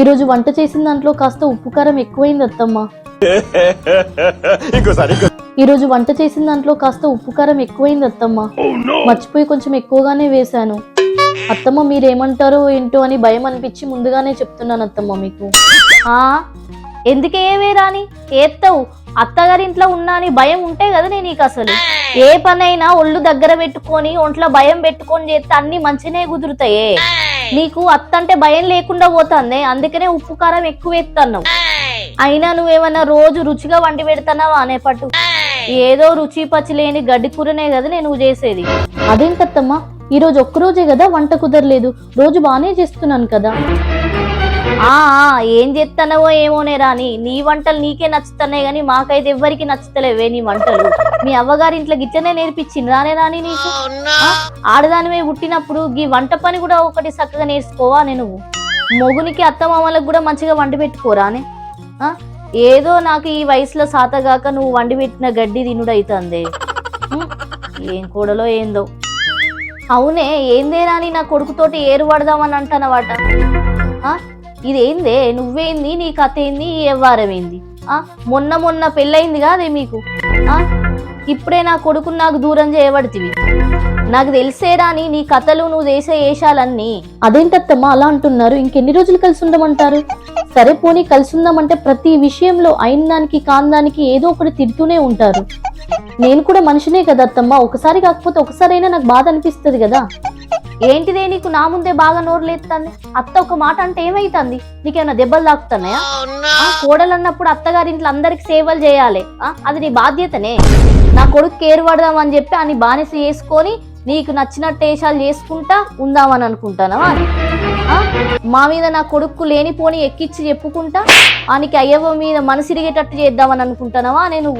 ఈరోజు వంట చేసిన దాంట్లో కాస్త ఉప్పు కారం ఎక్కువైంది అత్తమ్మ. ఈరోజు వంట చేసిన దాంట్లో కాస్త ఉప్పు కారం ఎక్కువైంది అత్తమ్మ. మర్చిపోయి కొంచెం ఎక్కువగానే వేశాను. అత్తమ్మ మీరేమంటారో ఏంటో అని భయం అనిపించి ముందుగానే చెప్తున్నాను అత్తమ్మ మీకు. ఆ ఎందుకే రాని ఏత్తవు? అత్తగారింట్లో ఉన్నా అని భయం ఉంటే కదా నేను నీకు అసలు. ఏ పనైనా ఒళ్ళు దగ్గర పెట్టుకొని ఒంట్లో భయం పెట్టుకొని చేస్తే అన్ని మంచినే కుదురుతాయే. నీకు అత్త అంటే భయం లేకుండా పోతుంది. అందుకనే ఉప్పు కారం ఎక్కువ ఎత్తన్నావు అయినా నువ్వేమన్నా రోజు రుచిగా వండి పెడతానావా అనే పట్టు. ఏదో రుచి పచ్చి లేని గడ్డి కూరనే కదా నేను చేసేది. అదేంటత్తమ్మ? ఈరోజు ఒక్కరోజే కదా వంట కుదరలేదు. రోజు బాగానే చేస్తున్నాను కదా. ఏం చేస్తానవో ఏమోనే రాని నీ వంటలు నీకే నచ్చుతున్నాయి గాని మాకైతే ఎవ్వరికి నచ్చుతలేవే నీ వంటలు. మీ అవ్వగారింట్లో గిట్లనే నేర్పించింది. రానే రాని నీకు? ఆ, ఆడదానివే పుట్టినప్పుడు ఈ వంట పని కూడా ఒకటి చక్కగా నేర్చుకోవా నేను మొగునికి అత్తమామలకు కూడా మంచిగా వండి పెట్టుకోరానే ఏదో నాకు ఈ వయసులో సాతగాక నువ్వు వండి పెట్టిన గడ్డి తినుడు అవుతుంది ఏం కూడలో ఏందో. అవునే ఏందే రాని నా కొడుకుతోటి ఏరు పడదామని అంటానవాట ఇదేందే? నువ్వేంది? నీ కథ ఏంది? ఈ వ్యవహారం ఏంది? ఆ? మొన్న మొన్న పెళ్ళయింది కాదే మీకు? ఆ? ఇప్పుడే నా కొడుకుని నాకు దూరం చేయబడితివి. నాకు తెలిసేరాని నీ కథలు నువ్వు చేసే వేషాలన్నీ. అదేంటత్తమ్మ అలా అంటున్నారు? ఇంకెన్ని రోజులు కలిసి ఉండమంటారు? సరే పోనీ కలిసి ఉందామంటే ప్రతి విషయంలో అయిన దానికి కాందానికి ఏదో ఒకటి తిడుతూనే ఉంటారు. నేను కూడా మనిషినే కదా అత్తమ్మ ఒకసారి కాకపోతే ఒకసారైనా నాకు బాధ అనిపిస్తుంది కదా. ఏంటిదే నీకు నా ముందే బాగా నోరులేస్తుంది అత్త ఒక మాట అంటే ఏమైతుంది? నీకేమైనా దెబ్బలు తాకుతున్నాయా? ఆ, కోడలు అన్నప్పుడు అత్తగారింట్లో అందరికి సేవలు చేయాలి. అది నీ బాధ్యతనే. నా కొడుకు కేరు పడదాం అని చెప్పి అని బానిస చేసుకొని నీకు నచ్చినట్టు వేషాలు చేసుకుంటా ఉందామని అనుకుంటానవా అని ఆ, మా మీద నా కొడుకు లేనిపోని ఎక్కిచ్చి చెప్పుకుంటా ఆనికి అయ్యవ మీద మనసిరిగేటట్టు చేద్దామని అనుకుంటానవా నేను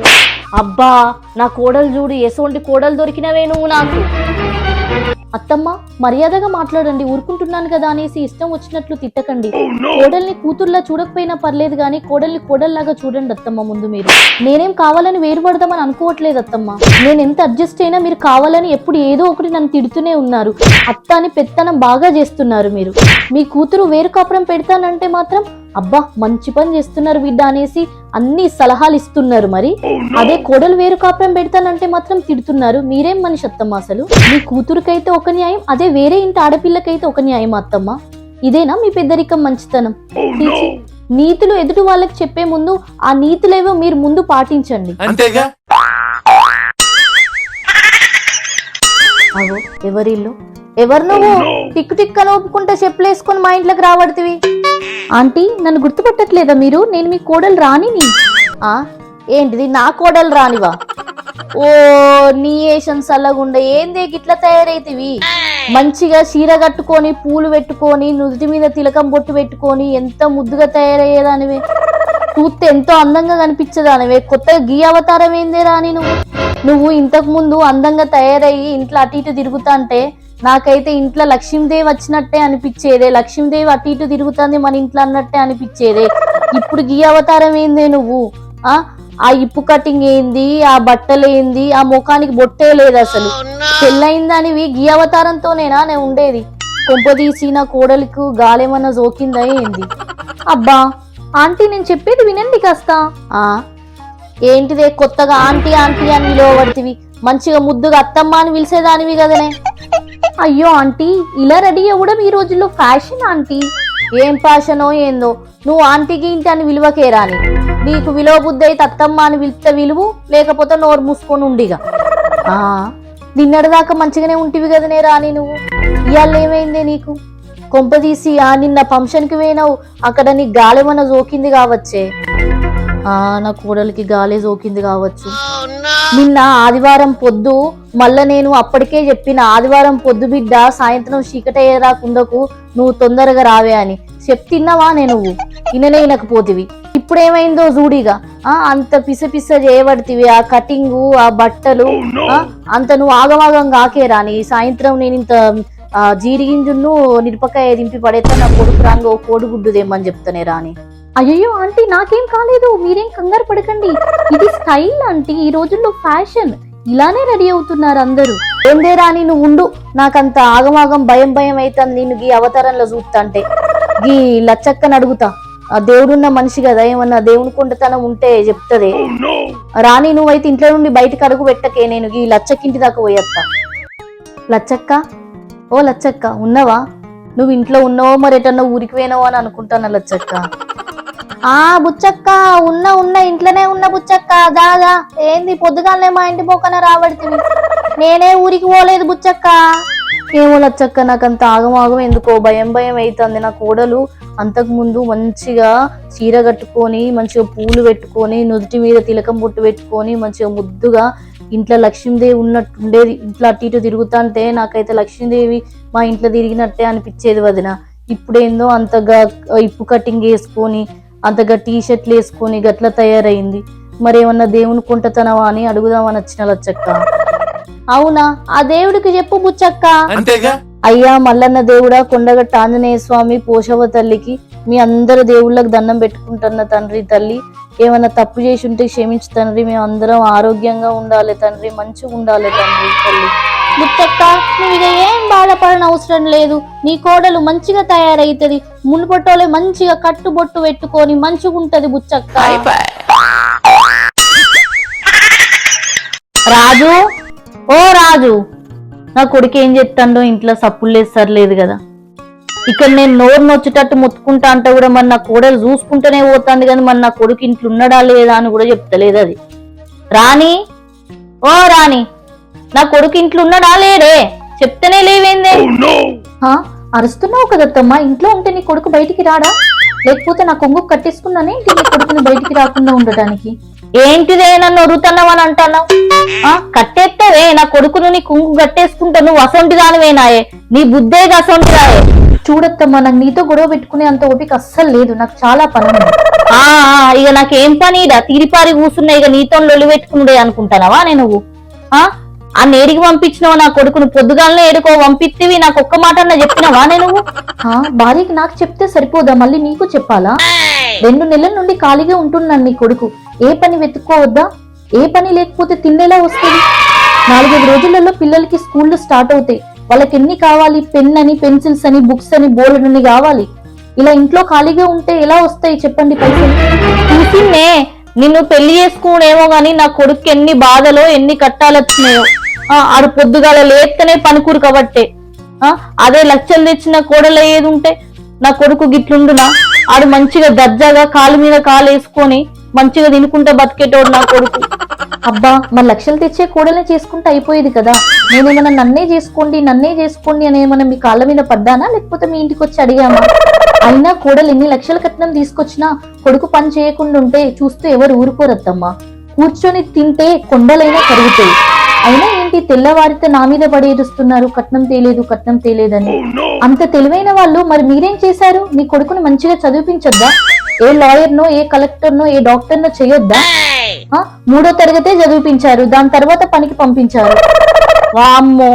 అబ్బా నా కోడలు చూడు ఎసోంటి కోడలు దొరికినవే నువ్వు నాకు. అత్తమ్మ మర్యాదగా మాట్లాడండి ఊరుకుంటున్నాను కదా అనేసి ఇష్టం వచ్చినట్లు తిట్టకండి. కోడల్ని కూతుర్లా చూడకపోయినా పర్లేదు కానీ కోడల్ని కోడల్లాగా చూడండి అత్తమ్మ ముందు మీరు. నేనేం కావాలని వేరుపడదామని అనుకోవట్లేదు అత్తమ్మ. నేను ఎంత అడ్జస్ట్ అయినా మీరు కావాలని ఎప్పుడు ఏదో ఒకటి నన్ను తిడుతూనే ఉన్నారు. అత్త అని పెత్తనం బాగా చేస్తున్నారు మీరు. మీ కూతురు వేరు కాపురం పెడతానంటే మాత్రం అబ్బా మంచి పని చేస్తున్నారు బిడ్డ అనేసి అన్ని సలహాలు ఇస్తున్నారు మరి. అదే కోడలు వేరు కాపురం పెడతానంటే మాత్రం తిడుతున్నారు. మీరేం మనిషి అత్తమ్మ అసలు? మీ కూతురుకైతే ఒక న్యాయం అదే వేరే ఇంటి ఆడపిల్లకైతే ఒక న్యాయం అత్తమ్మ. ఇదేనా మీ పెద్దరికం మంచితనం? చీచీ. నీతులు ఎదుటి వాళ్ళకి చెప్పే ముందు ఆ నీతులేవో మీరు ముందు పాటించండి. అంతేగా? అగో ఎవరిల్లు? ఎవరు నువ్వు టిక్కు టిక్కలు ఒప్పుకుంటే చెప్పులేసుకొని మా ఇంట్లోకి రాబడుతుంది ఆంటీ నన్ను గుర్తుపట్టట్లేదా మీరు? నేను మీ కోడలు రానిని ఆ ఏంటిది? నా కోడలు రానివా ఓ నీ ఏషం సల్లగుండ ఏందే గిట్లా తయారైతివి? మంచిగా చీర కట్టుకొని పూలు పెట్టుకొని నుదుటి మీద తిలకం బొట్టు పెట్టుకొని ఎంత ముద్దుగా తయారయ్యేదానివే? చూస్తే ఎంతో అందంగా కనిపించేదానివే. కొత్తగా గీ అవతారం ఏందే రాని నువ్వు? నువ్వు ఇంతకు ముందు అందంగా తయారయ్యి ఇంట్లో అటు ఇటు తిరుగుతా అంటే నాకైతే ఇంట్లో లక్ష్మీదేవి వచ్చినట్టే అనిపించేదే. లక్ష్మీదేవి అటు ఇటు తిరుగుతుంది మన ఇంట్లో అన్నట్టే అనిపించేదే. ఇప్పుడు గీ అవతారం ఏందే నువ్వు? ఆ? ఆ ఇప్పు కటింగ్ ఏంది? ఆ బట్టలు ఏంది? ఆ ముఖానికి బొట్టే లేదు అసలు. పెళ్ళయిందానివి గీ అవతారంతోనేనా నేను ఉండేది? కొంపదీసి నా కోడలికి గాలేమన్నా జోకిందా ఏంది? అబ్బా ఆంటీ నేను చెప్పేది వినండి కాస్త. ఆ? ఏంటిదే కొత్తగా ఆంటీ ఆంటీ అని పిలువబడితివి మంచిగా ముద్దుగా అత్తమ్మ అని పిలిచేదానివి కదనే. అయ్యో ఆంటీ ఇలా రెడీ అవ్వడం ఈ రోజుల్లో ఫ్యాషన్ ఆంటీ. ఏం ఫ్యాషనో ఏందో నువ్వు ఆంటీకి ఇంటి అని విలువకే రాని. నీకు విలువ బుద్ధి అయితే అత్తమ్మ అని పిలిస్తే విలువు లేకపోతే నోరు మూసుకొని ఉండిగా. ఆ నిన్నటిదాకా మంచిగానే ఉంటివి కదనే రాని నువ్వు. ఇవాళ ఏమైంది నీకు? కొంపదీసి ఆ నిన్న ఫంక్షన్కి పోయినావు అక్కడ నీ గాలేమన్నా జోకింది కావచ్చే? నా కూడలికి గాలే జోకింది కావచ్చు. నిన్న ఆదివారం పొద్దు మళ్ళా నేను అప్పటికే చెప్పిన ఆదివారం పొద్దు బిడ్డ సాయంత్రం చీకటయ్యేరాకుండకు నువ్వు తొందరగా రావే అని. చెప్తిన్నావా నేను నువ్వు? ఇననే ఇనకపోతివి ఇప్పుడేమైందో జూడిగా ఆ అంత పిస పిస చేయబడితివి ఆ కటింగు ఆ బట్టలు ఆ, అంత నువ్వు ఆగమాగం కాకే రాని. సాయంత్రం నేను ఇంత ఆ, జీడిగింజును నిరపకాయ దింపి పడేస్తే నా కొడుకు రాంగో కోడిగుడ్డు దేమని చెప్తానే రాని. అయ్యో ఆంటీ నాకేం కాలేదు. మీరేం కంగారు పడకండి. ఇది స్టైల్ ఆంటీ. ఈ రోజుల్లో ఫ్యాషన్. ఇలానే రెడీ అవుతున్నారు అందరూ. ఏందే రాని నువ్వు ఉండు. నాకంత ఆగమాగం భయం భయం అవుతుంది నేను ఈ అవతారంలో చూస్తా అంటే ఈ లచ్చక్కని అడుగుతా. ఆ దేవుడున్న మనిషి కదా ఏమన్నా దేవుని కొండతనం ఉంటే చెప్తదే. రాణి నువ్వైతే ఇంట్లో నుండి బయటకు అడుగు పెట్టకే నేను ఈ లచ్చక్కింటి దాకా పోయేస్తా లచ్చక్క? ఓ లచ్చక్క ఉన్నవా? నువ్వు ఇంట్లో ఉన్నావో మరి ఎటన్నా ఊరికి పోయినావో అని అనుకుంటాను లచ్చక్క? ఆ బుచ్చక్క ఉన్న ఉన్న ఇంట్లోనే ఉన్న బుచ్చక్క దాదా ఏంది పొద్దుగాలనే మా ఇంటి పోకనే రాబడుతుంది నేనే ఊరికి పోలేదు బుచ్చక్క. ఏమో లచ్చక్క నాకు అంత ఆగమాగం ఎందుకో భయం భయం అవుతుంది నా కోడలు. అంతకు ముందు మంచిగా చీర కట్టుకొని మంచిగా పూలు పెట్టుకొని నుదుటి మీద తిలకం బొట్టు పెట్టుకొని మంచిగా ముద్దుగా ఇంట్లో లక్ష్మీదేవి ఉన్నట్టు ఉండేది. ఇంట్లో అటు ఇటు తిరుగుతుంటే నాకైతే లక్ష్మీదేవి మా ఇంట్లో తిరిగినట్టే అనిపించేది వదిన. ఇప్పుడేందో అంతగా ఇప్పు కటింగ్ వేసుకొని అంతగా టీ షర్ట్లు వేసుకొని గట్ల తయారైంది. మరేమన్నా దేవుని కొంటతనవా అని అడుగుదామని వచ్చిన లచ్చక్క. అవునా? ఆ దేవుడికి చెప్పు బుచ్చక్క. అయ్యా మల్లన్న దేవుడా కొండగట్ట ఆంజనేయ స్వామి పోషవ తల్లికి మీ అందరు దేవుళ్ళకి దండం పెట్టుకుంటున్న తండ్రి తల్లి ఏమైనా తప్పు చేసి ఉంటే క్షమించు తండ్రి మేము అందరం ఆరోగ్యంగా ఉండాలి తండ్రి మంచిగా ఉండాలి తండ్రి తల్లి. ముత్తక్క నువ్వు ఇక ఏం బాధపడని అవసరం లేదు. నీ కోడలు మంచిగా తయారైతది. మునుపటోలే మంచిగా కట్టుబొట్టు పెట్టుకొని మంచిగా ఉంటది బుచ్చక్క రాజు? ఓ రాజు నా కొడుకు ఏం చెప్తాడో ఇంట్లో సప్పులు లేదు సర్లేదు కదా. ఇక్కడ నేను నోరు నొచ్చేటట్టు మొత్తుకుంటా అంటే కూడా మరి నా కోడలు చూసుకుంటూనే పోతాంది కానీ మరి నా కొడుకు ఇంట్లో ఉన్నాడా లేదా అని కూడా చెప్తలేదు అది. రాణి? ఓ రాణి నా కొడుకు ఇంట్లో ఉన్నాడా లేడే. చెప్తేనే లేవేందే? హా, అరుస్తున్నావు కదత్తమ్మా ఇంట్లో ఉంటే నీ కొడుకు బయటికి రాడా? లేకపోతే నా కొంగు కట్టేసుకున్నానే నీ కొడుకుని బయటికి రాకుండా ఉండటానికి? ఏంటిదే నన్ను వరుతున్నావని అంటున్నావు? ఆ, కట్టేస్తావే. నా కొడుకును నీ కుంగు కట్టేసుకుంటా. నువ్వు అసొంటి దానివేనాయే నీ బుద్ధే అసొంటి రాయే చూడత్తమ్మా నాకు నీతో గొడవ పెట్టుకునే అంత ఓపిక అస్సలు లేదు. నాకు చాలా పని. ఆ ఆ, ఇక నాకేం పని? ఇడ తీరిపారి కూర్చున్నా ఇక నీతో లొలి పెట్టుకున్నాడే అనుకుంటానవా నేను నువ్వు? ఆ ఆ నేడికి పంపించినావు నా కొడుకును? పొద్దుగాలనే ఏడుకో పంపిత్తివి నాకు ఒక్క మాట అన్న చెప్పినావా నేను భార్యకి నాకు చెప్తే సరిపోదా? మళ్ళీ నీకు చెప్పాలా? రెండు నెలల నుండి ఖాళీగా ఉంటున్నాను నీ కొడుకు. ఏ పని వెతుక్కోవద్దా? ఏ పని లేకపోతే తిండేలా వస్తుంది? నాలుగైదు రోజులలో పిల్లలకి స్కూళ్ళు స్టార్ట్ అవుతాయి. వాళ్ళకి ఎన్ని కావాలి? పెన్ అని పెన్సిల్స్ అని బుక్స్ అని బోర్డు అని కావాలి. ఇలా ఇంట్లో ఖాళీగా ఉంటే ఎలా వస్తాయి చెప్పండి పైసలు? నిన్ను పెళ్ళి చేసుకునేమో గాని నా కొడుకు ఎన్ని బాధలో ఎన్ని కట్టాలు వచ్చినాయో ఆ, ఆడు పొద్దుగాల లేస్తేనే పనికూరు కాబట్టే. ఆ, అదే లక్షలు తెచ్చిన కోడలు ఏది ఉంటే నా కొడుకు గిట్లుండునా? ఆడు మంచిగా దర్జాగా కాలు మీద కాలు వేసుకొని మంచిగా తినుకుంటే బతికేటోడు నా కొడుకు. అబ్బా మరి లక్షలు తెచ్చే కోడలే చేసుకుంటే అయిపోయేది కదా. నేనేమన్నా నన్నే చేసుకోండి నన్నే చేసుకోండి అని ఏమైనా మీ కాళ్ళ మీద పడ్డానా? లేకపోతే మీ ఇంటికి వచ్చి అడిగామా అయినా కోడలు ఎన్ని లక్షల కట్నం తీసుకొచ్చినా కొడుకు పని చేయకుండా ఉంటే చూస్తూ ఎవరు ఊరుకోరద్దమ్మా. కూర్చొని తింటే కొండలైనా కరుగుతాయి. అయినా ఏంటి తెల్లవారితే నా మీద పడేరుస్తున్నారు కట్నం తేలేదు కట్నం తేలేదని. అంత తెలివైన వాళ్ళు మరి మీరేం చేశారు? మీ కొడుకుని మంచిగా చదివించొద్దా ఏ లాయర్నో ఏ కలెక్టర్నో ఏ డాక్టర్నో చేయొద్దా? మూడో తరగతే చదివించారు దాని తర్వాత పనికి పంపించారు. వామ్మో!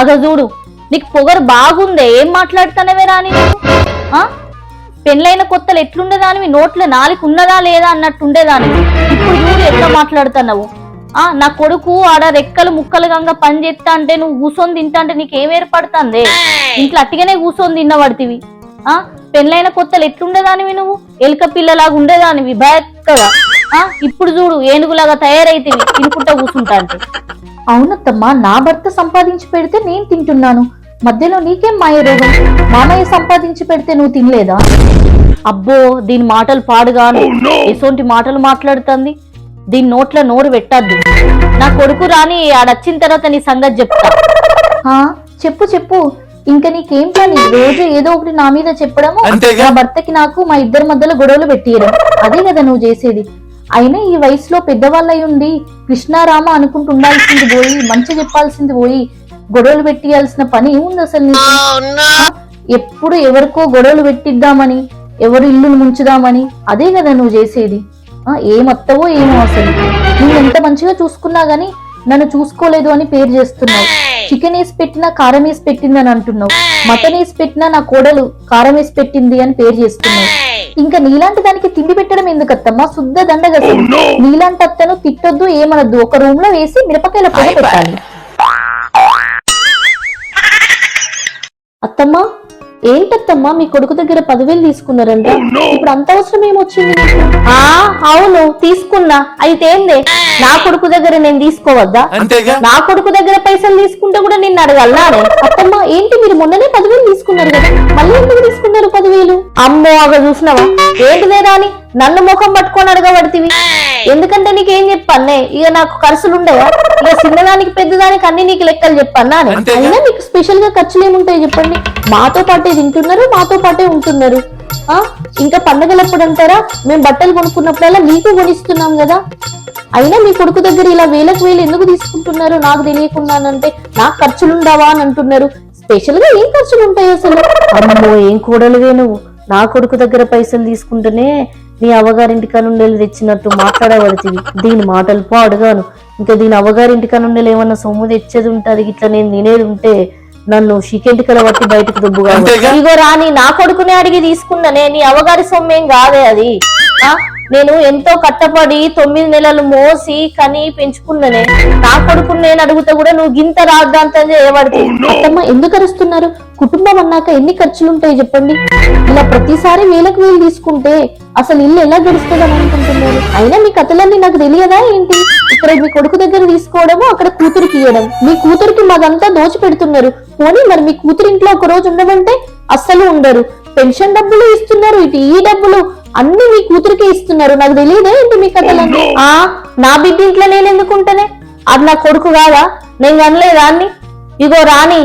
అగ చూడు నీకు పొగరు బాగుందే ఏం మాట్లాడుతానవే రాని పెళ్ళైన కొత్తలు ఎట్లుండేదానివి? నోట్లో నాలుగు ఉన్నదా లేదా అన్నట్టు ఉండేదానివి? ఇప్పుడు చూడు ఎట్లా మాట్లాడుతున్నావు. ఆ నా కొడుకు ఆడ రెక్కలు ముక్కలు గంగా పని చేస్తా అంటే నువ్వు కూసొని తింటా అంటే నీకేం ఏర్పడుతుంది? ఇంట్లో అట్టిగానే కూసొని తిన్నబడితివి ఆ పెళ్ళైన కొత్తలు ఎట్లుండేదానివి నువ్వు? ఎలుక పిల్లలాగా ఉండేదానివి బయక్కగా ఆ ఇప్పుడు చూడు ఏనుగులాగా తయారైతివి తినుకుంటా కూర్చుంటా అంటే అవునత్తమ్మా నా భర్త సంపాదించి పెడితే నేను తింటున్నాను. మధ్యలో నీకేం మాయ రోగం మామయ్య సంపాదించి పెడితే నువ్వు తినలేదా? అబ్బో దీని మాటలు పాడుగాను. ఎసోంటి మాటలు మాట్లాడుతుంది. దీని నోట్ల నోరు పెట్టద్దు. నా కొడుకు రాని ఆడొచ్చిన తర్వాత నీ సంగతి చెప్తా. ఆ, చెప్పు చెప్పు. ఇంకా నీకేం పని? రోజు ఏదో ఒకటి నా మీద చెప్పడము? అంతేగా. నా భర్తకి నాకు మా ఇద్దరి మధ్యలో గొడవలు పెట్టియడం. అదే కదా నువ్వు చేసేది. అయినా ఈ వయసులో పెద్దవాళ్ళై ఉండి కృష్ణారామ అనుకుంటూ ఉండాల్సింది పోయి మంచి చెప్పాల్సింది పోయి గొడవలు పెట్టియాల్సిన పని ఏముంది అసలు నీకు? ఆ, ఎప్పుడు ఎవరికో గొడవలు పెట్టిద్దామని ఎవరు ఇల్లును ముంచుదామని అదే కదా నువ్వు చేసేది. ఏమత్తవో ఏమో అసలు. నువ్వు ఎంత మంచిగా చూసుకున్నా గానీ నన్ను చూసుకోలేదు అని పేరు చేస్తున్నావు. చికెన్ వేసి పెట్టినా కారం వేసి పెట్టింది అని అంటున్నావు. మటన్ వేసి పెట్టినా నా కోడలు కారం వేసి పెట్టింది అని పేరు చేస్తున్నావు. ఇంకా నీలాంటి దానికి తిండి పెట్టడం ఎందుకత్తమ్మా? శుద్ధ దండగ నీలాంటి అత్తను తిట్టొద్దు ఏమనొద్దు. ఒక రూమ్లో వేసి మిరపకాయల పొడి పెట్టాలి. అత్తమ్మా ఏంటత్తమ్మా మీ కొడుకు దగ్గర పదివేలు తీసుకున్నారంట? ఇప్పుడు అంత అవసరం ఏమొచ్చింది? అవును తీసుకున్నా. అయితే ఏందే? నా కొడుకు దగ్గర నేను తీసుకోవద్దా? నా కొడుకు దగ్గర పైసలు తీసుకుంటే కూడా నిన్ను అడగలనానే అత్తమ్మా ఏంటి మీరు మొన్ననే పదివేలు తీసుకున్నారు కదా? మళ్ళీ ఎందుకు తీసుకున్నారు పదివేలు? అమ్మో అగ చూసినావా? ఏంటిదే రాని నన్ను ముఖం పట్టుకొని అడగబడితివి? ఎందుకంటే నీకేం చెప్పానే ఇక నాకు ఖర్చులు ఉండేవా ఇక చిన్నదానికి పెద్దదానికి అన్ని నీకు లెక్కలు చెప్పన్నా అయినా మీకు స్పెషల్గా ఖర్చులు ఏముంటాయి చెప్పండి. మాతో పాటే తింటున్నారు మాతో పాటే ఉంటున్నారు. ఆ? ఇంకా పండగలప్పుడు అంటారా? మేము బట్టలు కొనుక్కున్నప్పుడల్లా మీకు కొనిస్తున్నాం కదా. అయినా మీ కొడుకు దగ్గర ఇలా వేలకు వేలు ఎందుకు తీసుకుంటున్నారు? నాకు తెలియకుండానంటే నాకు ఖర్చులు ఉండవా అని అంటున్నారు. స్పెషల్గా ఏం ఖర్చులు ఉంటాయి అసలు? అమ్మో ఏం కూడలువే నువ్వు. నా కొడుకు దగ్గర పైసలు తీసుకుంటేనే నీ అవ్వగారింటి కనుండలు తెచ్చినట్టు మాట్లాడబడుతుంది దీని మాటలు పో అడగాను ఇంకా దీని అవ్వగారింటి కనుండలు ఏమన్నా సొమ్ము తెచ్చేది ఉంటది ఇట్లా నేను తినేది ఉంటే నన్ను షికెంటికల బట్టి బయటకు దుబ్బుగా? ఇగో రాని నా కొడుకునే అడిగి తీసుకున్నానే నీ అవ్వగారి సొమ్మేం కాదే అది. నేను ఎంతో కట్టపడి తొమ్మిది నెలలు మోసి కని పెంచుకున్ననే నా. కొడుకుని నేను అడుగుతా కూడా నువ్వు గింత రాద్దాంతం చేయబడుతుంది అత్తమ్మ ఎందుకు అరుస్తున్నారు? కుటుంబం అన్నాక ఎన్ని ఖర్చులు ఉంటాయి చెప్పండి? ఇలా ప్రతిసారి వేలకు వేలు తీసుకుంటే అసలు ఇల్లు ఎలా గడుస్తుంది అని అనుకుంటున్నారు? అయినా మీ కథలన్నీ నాకు తెలియదా ఏంటి? ఇక్కడ మీ కొడుకు దగ్గర తీసుకోవడము అక్కడ కూతురికి ఇవ్వడం మీ కూతురికి మాదంతా దోచి పెడుతున్నారు. పోనీ మరి మీ కూతురి ఇంట్లో ఒక రోజు ఉండమంటే అస్సలు ఉండరు. పెన్షన్ డబ్బులు ఇస్తున్నారు ఇటు ఈ డబ్బులు అన్ని మీ కూతురికే ఇస్తున్నారు. నాకు తెలియదా ఏంటి మీ కథలన్నీ? ఆ? నా బిడ్డ ఇంట్లో నేను ఎందుకుంటానే అది నా కొడుకు కాదా? నేను రాని ఇగో రాని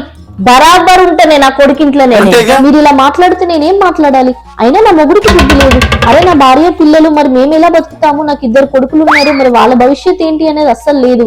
బరాబర్ ఉంటేనే నా కొడుకింట్లోనే మీరు ఇలా మాట్లాడితే నేనేం మాట్లాడాలి? అయినా నా మొగుడికి బుద్ధి లేదు. అరే నా భార్య పిల్లలు మరి మేము ఎలా బతుకుతాము? నాకు ఇద్దరు కొడుకులు ఉన్నారు మరి వాళ్ళ భవిష్యత్ ఏంటి అనేది అస్సలు లేదు.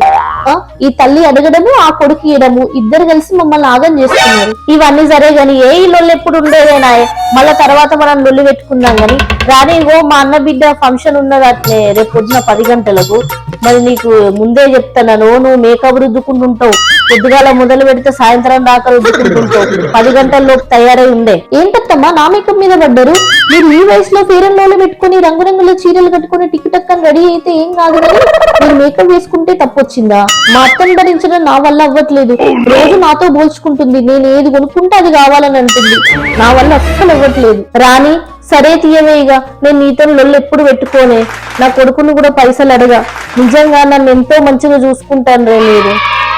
ఈ తల్లి అడగడము ఆ కొడుకు ఇవ్వడము ఇద్దరు కలిసి మమ్మల్ని ఆగం చేస్తున్నారు. ఇవన్నీ సరే గాని ఏ ఇల్లు ఎప్పుడు ఉండేదేనా మళ్ళా తర్వాత మనం లొల్లి పెట్టుకుందాం గాని రాని ఇగో మా అన్న బిడ్డ ఫంక్షన్ ఉన్నది అట్లే రేపు పొద్దున పది గంటలకు. మరి నీకు ముందే చెప్తాను నువ్వు మేకప్ రుద్దుకుంటుంటావు. పొద్దుగాల మొదలు పెడితే సాయంత్రం దాకా రుద్దుకుంటుంటావు పది గంటల్లోపు తయారై ఉండే. ఏంటత్తమ్మా నా మేకప్ మీద పడ్డారు? మీరు ఈ వయసులో ఫేర్ అండ్ లవ్లీ పెట్టుకుని రంగురంగుల చీరలు కట్టుకుని టిక్ టక్ అని రెడీ అయితే ఏం కాదు కానీ మీరు మేకప్ వేసుకుంటే తప్పొచ్చిందా? మా అత్తను భరించడం నా వల్ల అవ్వట్లేదు. రోజు నాతో పోల్చుకుంటుంది. నేను ఏది కొనుక్కుంటే అది కావాలని అంటుంది. నా వల్ల అస్సలు అవ్వట్లేదు. రాని సరే తీయవే ఇక నేను నీతో లొల్లు ఎప్పుడు పెట్టుకోనే. నా కొడుకును కూడా పైసలు అడగా. నిజంగా నన్ను ఎంతో మంచిగా చూసుకుంటాను రే మీరు.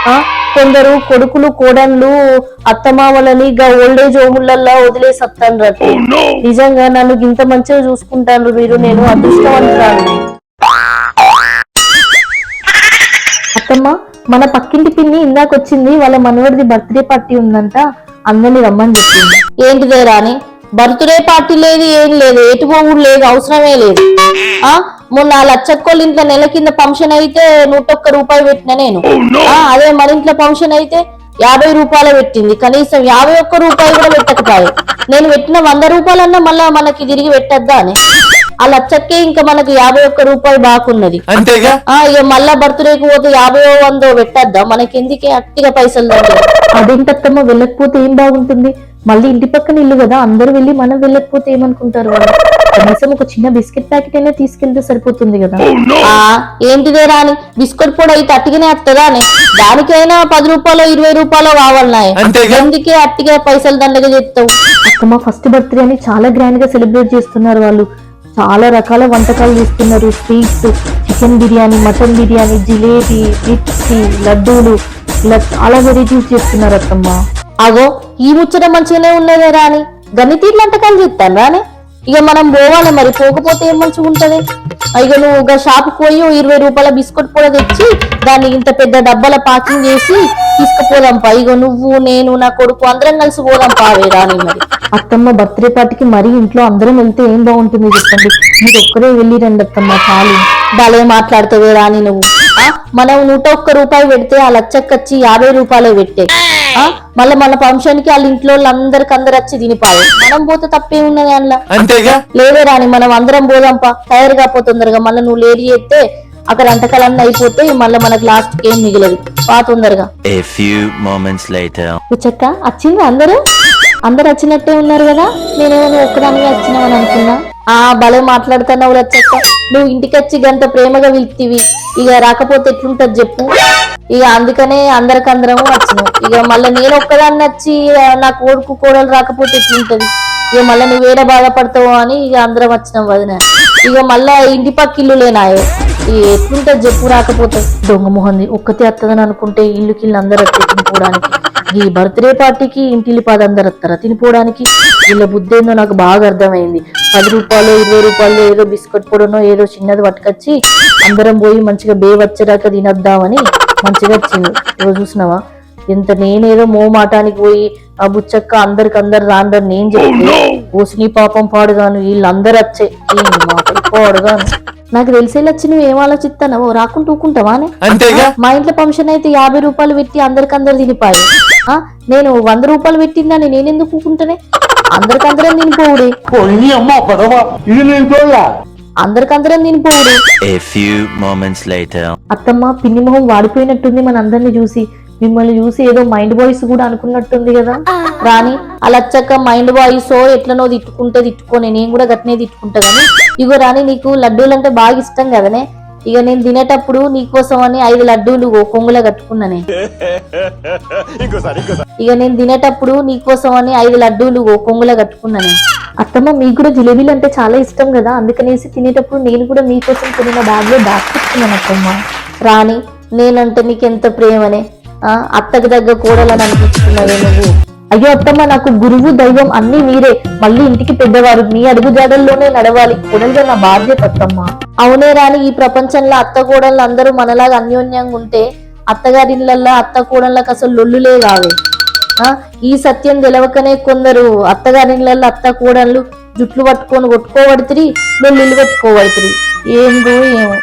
ఆ? కొందరు కొడుకులు కోడన్లు అత్తమామలని గా ఓల్డేజ్ హోములల్లా వదిలేసి వస్తాను రట్టు నిజంగా నన్ను ఇంత మంచిగా చూసుకుంటాను మీరు నేను అదృష్టవంతురాలు అత్తమ్మ మన పక్కింటి పిన్ని ఇందాక వచ్చింది వాళ్ళ మనవడిది బర్త్డే పార్టీ ఉందంట అందరిని రమ్మని చెప్పింది. ఏంటిదే రాని బర్త్డే పార్టీ లేదు ఏం లేదు ఎటు పోవుడు లేదు అవసరమే లేదు. ఆ? మొన్న ఆ లచ్చక్కోళ్ళ ఇంట్లో నెల కింద ఫంక్షన్ అయితే నూట ఒక్క రూపాయి పెట్టిన నేను. ఆ అదే మన ఇంట్లో ఫంక్షన్ అయితే యాభై రూపాయలు పెట్టింది. కనీసం యాభై ఒక్క రూపాయలు కూడా పెట్టకపోయి. నేను పెట్టిన వంద రూపాయలన్నా మళ్ళా మనకి తిరిగి పెట్టద్దా అని. ఆ లచ్చక్కే ఇంకా మనకి యాభై ఒక్క రూపాయి బాకున్నది అంతేగా? ఆ ఇక మళ్ళా బర్త్డేకి పోతే యాభై వందో పెట్టద్దా? మనకి ఎందుకే అట్టిగా పైసలు దగ్గర అదేంటత్తమ్మ వెళ్ళకపోతే ఏం బాగుంటుంది? మళ్ళీ ఇంటి పక్కన ఇల్లు కదా అందరూ వెళ్ళి మనం వెళ్ళకపోతే ఏమనుకుంటారు వాళ్ళు? కనీసం ఒక చిన్న బిస్కెట్ ప్యాకెట్ అయినా తీసుకెళ్తే సరిపోతుంది కదా? ఆ ఏంటిదే రాని బిస్కెట్ పొడి అయితే అట్టిగానే వస్తుందానే దానికైనా పది రూపాయలు ఇరవై రూపాయలు కావాలన్నాయి అంతేగా? ఎందుకే అట్టిగా పైసలు దండగా చెప్తావు అత్తమ్మ ఫస్ట్ బర్త్డే అని చాలా గ్రాండ్గా సెలబ్రేట్ చేస్తున్నారు వాళ్ళు. చాలా రకాల వంటకాలు చేస్తున్నారు. Sweets chicken biryani mutton biryani jalebi మిర్చి లడ్డూలు. ఇలా చాలా వెరైటీస్ చేస్తున్నారు అత్తమ్మ. అగో ఈ ముచ్చట మంచిగానే ఉన్నదే రాని గన్ని తీర్లు వంటకాలు చెప్తాను రాని ఇక మనం పోవాలి మరి పోకపోతే ఏం మంచిగా ఉంటది? ఇక నువ్వు ఒక షాప్ పోయి ఇరవై రూపాయల బిస్కెట్ కూడా తెచ్చి దాన్ని ఇంత పెద్ద డబ్బాల ప్యాకింగ్ చేసి తీసుకుపోదాం పైగో నువ్వు నేను నా కొడుకు అందరం కలిసి పోదాం పావే రాని మరి. అత్తమ్మ బర్త్డే పార్టీకి మరీ ఇంట్లో అందరం వెళ్తే ఏం బాగుంటుంది చెప్పండి? మీరు ఒక్కరే వెళ్ళి రండి అత్తమ్మ చాలు. భలే మాట్లాడుతావే రాని నువ్వు. ఆ? మనం నూట ఒక్క రూపాయి పెడితే ఆ లచ్చక్కచ్చి యాభై రూపాయలే పెట్టే. ఆ? మళ్ళీ మన ఫంక్షన్కి వాళ్ళ ఇంట్లో అందరికి అందరు వచ్చి తినిపాయి మనం పోతే తప్పే ఉన్నది అందులో అంతేగా? లేదే రాని మనం అందరం పోదాంపా. తయారు కాపో తొందరగా. మళ్ళీ నువ్వు లేట్ చేస్తే అక్కడ అంటకాలన్నీ అయిపోతే మళ్ళీ మనకు లాస్ట్ ఏం మిగలదు. పా తొందరగా. చెక్క వచ్చింది అందరూ? అందరు వచ్చినట్టే ఉన్నారు కదా? నేనేమో నువ్వు ఒక్కదానిగా వచ్చినావని అనుకున్నా. ఆ భలే మాట్లాడుతున్నావు లచ్చక్క నువ్వు ఇంటికొచ్చి గంట ప్రేమగా పిలితివి ఇక రాకపోతే ఎట్లుంటది చెప్పు. ఇక అందుకనే అందరికందరము వచ్చినావు ఇక మళ్ళీ నేను ఒక్కదాన్ని వచ్చి నా కోడుకు కోడలు రాకపోతే ఎట్లుంటది? ఇక మళ్ళీ నువ్వు వేరే బాధపడతావు అని ఇక అందరం వచ్చినాం వదిన. ఇక మళ్ళా ఇంటి పక్కిల్లు లేనాయే ఇక ఎట్లుంటది చెప్పు రాకపోతే. దొంగ మొహంది ఒక్కతే వస్తుందని అనుకుంటే ఇల్లుకి ఇల్లు అందరూ వచ్చి ఈ బర్త్డే పార్టీకి ఇంటిల్లి పది అందరు వస్తారా తినిపోవడానికి వీళ్ళ బుద్ధి ఏందో నాకు బాగా అర్థమైంది. పది రూపాయలు ఇరవై రూపాయలు ఏదో బిస్కెట్ పొడనో ఏదో చిన్నది పట్టుకొచ్చి అందరం పోయి మంచిగా బే వచ్చేదాకా తినొద్దామని మంచిగా వచ్చింది ఇగో చూసినావా? ఎంత నేనేదో మోమాటానికి పోయి ఆ బుచ్చక్క అందరికి అందరు రాందని నేను చెప్తే ఓసిని పాపం పాడుగాను వీళ్ళందరూ వచ్చే. పాడుగాను. నాకు తెలిసేలా వచ్చి నువ్వు ఏం ఆలోచిస్తానో రాకుండా ఊకుంటావానే అంతేగా? మా ఇంట్లో ఫంక్షన్ అయితే యాభై రూపాయలు పెట్టి అందరికందరు తినిపాయి ఆ, నేను వంద రూపాయలు పెట్టిందని నేను ఎందుకు ఊకుంటానే అందరికందరం తినిపోవుడే. పోయి అమ్మ పదవ? ఇది నేను చూడలే అందరికందరం తినిపోవుడే. అత్తమ్మ పిన్ని మొహం వాడిపోయినట్టుంది మన అందరిని చూసి. మిమ్మల్ని చూసి ఏదో మైండ్ వాయిస్ కూడా అనుకున్నట్టుంది కదా. రాని అలా వచ్చాక మైండ్ వాయిస్ ఎట్లనో తిట్టుకుంటే తిట్టుకొని నేను కూడా గట్నే తిట్టుకుంటా కానీ ఇగో రాని నీకు లడ్డూలు అంటే బాగా ఇష్టం కదనే. ఇక నేను తినేటప్పుడు నీకోసం అని ఐదు లడ్డూలు ఓ కొంగులో కట్టుకున్నానే. ఇక నేను తినేటప్పుడు నీకోసం అని ఐదు లడ్డూలు ఓ కొంగులో కట్టుకున్నానే. అత్తమ్మ మీకు కూడా జిలేబీలు అంటే చాలా ఇష్టం కదా. అందుకనేసి తినేటప్పుడు నేను కూడా మీకోసం కొనిన బ్యాగ్లో దాచుకున్నాను అత్తమ్మ. రాని నేనంటే నీకు ఎంత ప్రేమనే. అత్తకి దగ్గర కూడలని అనిపించుకున్నావే నువ్వు? అయ్యో అత్తమ్మ నాకు గురువు దైవం అన్ని మీరే. మళ్ళీ ఇంటికి పెద్దవారు మీ అడుగు జాడల్లోనే నడవాలి. కూడలుగా నా బాధ్యత అత్తమ్మ. అవునే రాని ఈ ప్రపంచంలో అత్త కూడళ్ళు అందరూ మనలాగా అన్యోన్యంగా ఉంటే అత్తగారిళ్ళల్లో అత్త కూడళ్ళకి అసలు లొల్లులే కావు. ఆ, ఈ సత్యం తెలవకనే కొందరు అత్తగారిళ్ళల్లో అత్త కూడళ్ళు జుట్లు పట్టుకొని కొట్టుకోబడుతురి లొల్లులు పెట్టుకోబడుతురి ఏందో ఏమో.